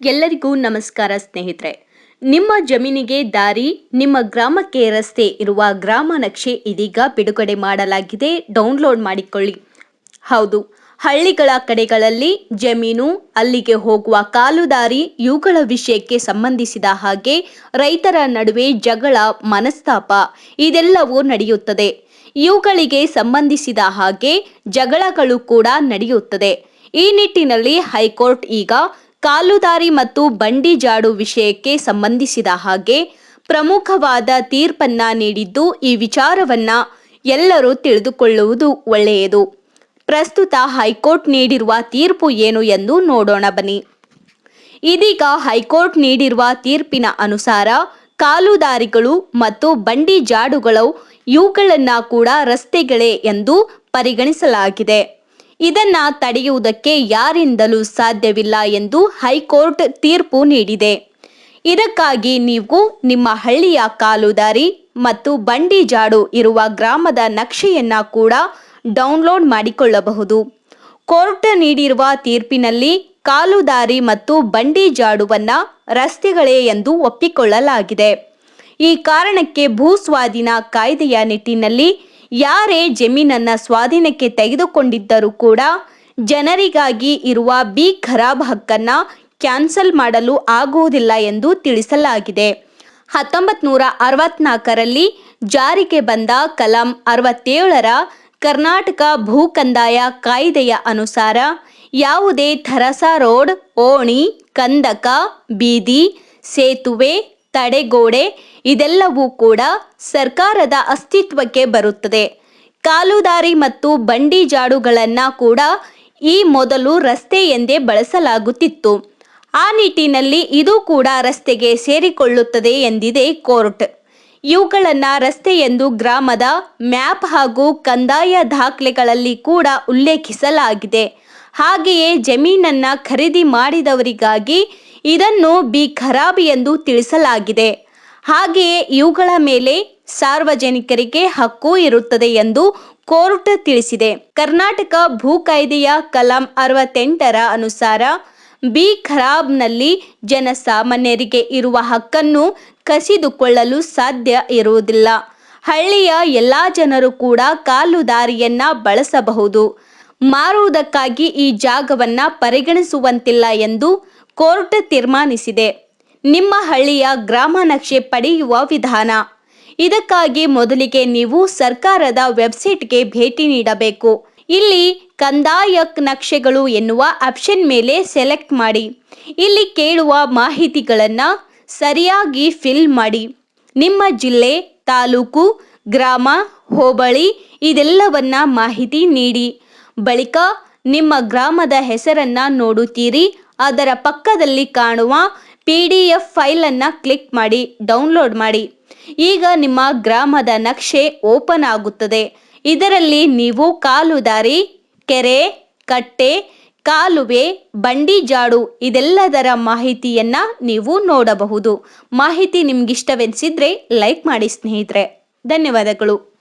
ಎಲ್ಲರಿಗೂ ನಮಸ್ಕಾರ ಸ್ನೇಹಿತರೆ. ನಿಮ್ಮ ಜಮೀನಿಗೆ ದಾರಿ, ನಿಮ್ಮ ಗ್ರಾಮಕ್ಕೆ ರಸ್ತೆ ಇರುವ ಗ್ರಾಮ ನಕ್ಷೆ ಇದೀಗ ಬಿಡುಗಡೆ ಮಾಡಲಾಗಿದೆ. ಡೌನ್ಲೋಡ್ ಮಾಡಿಕೊಳ್ಳಿ. ಹೌದು, ಹಳ್ಳಿಗಳ ಕಡೆಗಳಲ್ಲಿ ಜಮೀನು, ಅಲ್ಲಿಗೆ ಹೋಗುವ ಕಾಲುದಾರಿ, ಇವುಗಳ ವಿಷಯಕ್ಕೆ ಸಂಬಂಧಿಸಿದ ಹಾಗೆ ರೈತರ ನಡುವೆ ಜಗಳ, ಮನಸ್ತಾಪ ಇದೆಲ್ಲವೂ ನಡೆಯುತ್ತದೆ. ಇವುಗಳಿಗೆ ಸಂಬಂಧಿಸಿದ ಹಾಗೆ ಜಗಳಗಳು ಕೂಡ ನಡೆಯುತ್ತದೆ. ಈ ನಿಟ್ಟಿನಲ್ಲಿ ಹೈಕೋರ್ಟ್ ಈಗ ಕಾಲುದಾರಿ ಮತ್ತು ಬಂಡಿ ಜಾಡು ವಿಷಯಕ್ಕೆ ಸಂಬಂಧಿಸಿದ ಹಾಗೆ ಪ್ರಮುಖವಾದ ತೀರ್ಪನ್ನ ನೀಡಿದ್ದು ಈ ವಿಚಾರವನ್ನ ಎಲ್ಲರೂ ತಿಳಿದುಕೊಳ್ಳುವುದು ಒಳ್ಳೆಯದು. ಪ್ರಸ್ತುತ ಹೈಕೋರ್ಟ್ ನೀಡಿರುವ ತೀರ್ಪು ಏನು ಎಂದು ನೋಡೋಣ ಬನ್ನಿ. ಇದೀಗ ಹೈಕೋರ್ಟ್ ನೀಡಿರುವ ತೀರ್ಪಿನ ಅನುಸಾರ ಕಾಲುದಾರಿಗಳು ಮತ್ತು ಬಂಡಿ ಜಾಡುಗಳು ಇವುಗಳನ್ನು ಕೂಡ ರಸ್ತೆಗಳೇ ಎಂದು ಪರಿಗಣಿಸಲಾಗಿದೆ. ಇದನ್ನ ತಡೆಯುವುದಕ್ಕೆ ಯಾರಿಂದಲೂ ಸಾಧ್ಯವಿಲ್ಲ ಎಂದು ಹೈಕೋರ್ಟ್ ತೀರ್ಪು ನೀಡಿದೆ. ಇದಕ್ಕಾಗಿ ನೀವು ನಿಮ್ಮ ಹಳ್ಳಿಯ ಕಾಲುದಾರಿ ಮತ್ತು ಬಂಡಿ ಜಾಡು ಇರುವ ಗ್ರಾಮದ ನಕ್ಷೆಯನ್ನ ಕೂಡ ಡೌನ್ಲೋಡ್ ಮಾಡಿಕೊಳ್ಳಬಹುದು. ಕೋರ್ಟ್ ನೀಡಿರುವ ತೀರ್ಪಿನಲ್ಲಿ ಕಾಲುದಾರಿ ಮತ್ತು ಬಂಡಿ ಜಾಡುವನ್ನ ರಸ್ತೆಗಳೇ ಎಂದು ಒಪ್ಪಿಕೊಳ್ಳಲಾಗಿದೆ. ಈ ಕಾರಣಕ್ಕೆ ಭೂ ಸ್ವಾಧೀನ ಕಾಯ್ದೆಯ ನಿಟ್ಟಿನಲ್ಲಿ ಯಾರೇ ಜಮೀನನ್ನ ಸ್ವಾಧೀನಕ್ಕೆ ತೆಗೆದುಕೊಂಡಿದ್ದರೂ ಕೂಡ ಜನರಿಗಾಗಿ ಇರುವ ಬಿ ಖರಾಬ್ ಹಕ್ಕನ್ನ ಕ್ಯಾನ್ಸಲ್ ಮಾಡಲು ಆಗುವುದಿಲ್ಲ ಎಂದು ತಿಳಿಸಲಾಗಿದೆ. ಹತ್ತೊಂಬತ್ ನೂರ ಅರವತ್ನಾಲ್ಕರಲ್ಲಿ ಜಾರಿಗೆ ಬಂದ ಕಲಂ ಅರವತ್ತೇಳರ ಕರ್ನಾಟಕ ಭೂ ಕಂದಾಯ ಕಾಯ್ದೆಯ ಅನುಸಾರ ಯಾವುದೇ ಥರಸ ರೋಡ್, ಓಣಿ, ಕಂದಕ, ಬೀದಿ, ಸೇತುವೆ ತಡೆಗೋಡೆ ಇದೆಲ್ಲವೂ ಕೂಡ ಸರ್ಕಾರದ ಅಸ್ತಿತ್ವಕ್ಕೆ ಬರುತ್ತದೆ. ಕಾಲುದಾರಿ ಮತ್ತು ಬಂಡಿ ಜಾಡುಗಳನ್ನು ಕೂಡ ಈ ಮೊದಲು ರಸ್ತೆ ಎಂದೇ ಬಳಸಲಾಗುತ್ತಿತ್ತು. ಆ ನಿಟ್ಟಿನಲ್ಲಿ ಇದು ಕೂಡ ರಸ್ತೆಗೆ ಸೇರಿಕೊಳ್ಳುತ್ತದೆ ಎಂದಿದೆ ಕೋರ್ಟ್. ಇವುಗಳನ್ನು ರಸ್ತೆ ಎಂದು ಗ್ರಾಮದ ಮ್ಯಾಪ್ ಹಾಗೂ ಕಂದಾಯ ದಾಖಲೆಗಳಲ್ಲಿ ಕೂಡ ಉಲ್ಲೇಖಿಸಲಾಗಿದೆ. ಹಾಗೆಯೇ ಜಮೀನನ್ನು ಖರೀದಿ ಮಾಡಿದವರಿಗಾಗಿ ಇದನ್ನು ಬಿ ಖರಾಬ್ ಎಂದು ತಿಳಿಸಲಾಗಿದೆ. ಹಾಗೆಯೇ ಇವುಗಳ ಮೇಲೆ ಸಾರ್ವಜನಿಕರಿಗೆ ಹಕ್ಕು ಇರುತ್ತದೆ ಎಂದು ಕೋರ್ಟ್ ತಿಳಿಸಿದೆ. ಕರ್ನಾಟಕ ಭೂ ಕಾಯ್ದೆಯ ಕಲಾಂ ಅರವತ್ತೆಂಟರ ಅನುಸಾರ ಬಿ ಖರಾಬ್ನಲ್ಲಿ ಜನಸಾಮಾನ್ಯರಿಗೆ ಇರುವ ಹಕ್ಕನ್ನು ಕಸಿದುಕೊಳ್ಳಲು ಸಾಧ್ಯ ಇರುವುದಿಲ್ಲ. ಹಳ್ಳಿಯ ಎಲ್ಲ ಜನರು ಕೂಡ ಕಾಲುದಾರಿಯನ್ನ ಬಳಸಬಹುದು. ಮಾರುವುದಕ್ಕಾಗಿ ಈ ಜಾಗವನ್ನ ಪರಿಗಣಿಸುವಂತಿಲ್ಲ ಎಂದು ಕೋರ್ಟ್ ತೀರ್ಮಾನಿಸಿದೆ. ನಿಮ್ಮ ಹಳ್ಳಿಯ ಗ್ರಾಮ ನಕ್ಷೆ ಪಡೆಯುವ ವಿಧಾನ. ಇದಕ್ಕಾಗಿ ಮೊದಲಿಗೆ ನೀವು ಸರ್ಕಾರದ ವೆಬ್ಸೈಟ್ಗೆ ಭೇಟಿ ನೀಡಬೇಕು. ಇಲ್ಲಿ ಕಂದಾಯ ನಕ್ಷೆಗಳು ಎನ್ನುವ ಆಪ್ಷನ್ ಮೇಲೆ ಸೆಲೆಕ್ಟ್ ಮಾಡಿ. ಇಲ್ಲಿ ಕೇಳುವ ಮಾಹಿತಿಗಳನ್ನು ಸರಿಯಾಗಿ ಫಿಲ್ ಮಾಡಿ. ನಿಮ್ಮ ಜಿಲ್ಲೆ, ತಾಲೂಕು, ಗ್ರಾಮ, ಹೋಬಳಿ ಇದೆಲ್ಲವನ್ನ ಮಾಹಿತಿ ನೀಡಿ. ಬಳಿಕ ನಿಮ್ಮ ಗ್ರಾಮದ ಹೆಸರನ್ನ ನೋಡುತ್ತೀರಿ, ಅದರ ಪಕ್ಕದಲ್ಲಿ ಕಾಣುವ ಪಿ ಡಿ ಎಫ್ ಫೈಲನ್ನು ಕ್ಲಿಕ್ ಮಾಡಿ, ಡೌನ್ಲೋಡ್ ಮಾಡಿ. ಈಗ ನಿಮ್ಮ ಗ್ರಾಮದ ನಕ್ಷೆ ಓಪನ್ ಆಗುತ್ತದೆ. ಇದರಲ್ಲಿ ನೀವು ಕಾಲುದಾರಿ ಕೆರೆ, ಕಟ್ಟೆ, ಕಾಲುವೆ, ಬಂಡಿ ಜಾಡು ಇದೆಲ್ಲದರ ಮಾಹಿತಿಯನ್ನ ನೀವು ನೋಡಬಹುದು. ಮಾಹಿತಿ ನಿಮ್ಗಿಷ್ಟವೆನಿಸಿದ್ರೆ ಲೈಕ್ ಮಾಡಿ ಸ್ನೇಹಿತರೆ. ಧನ್ಯವಾದಗಳು.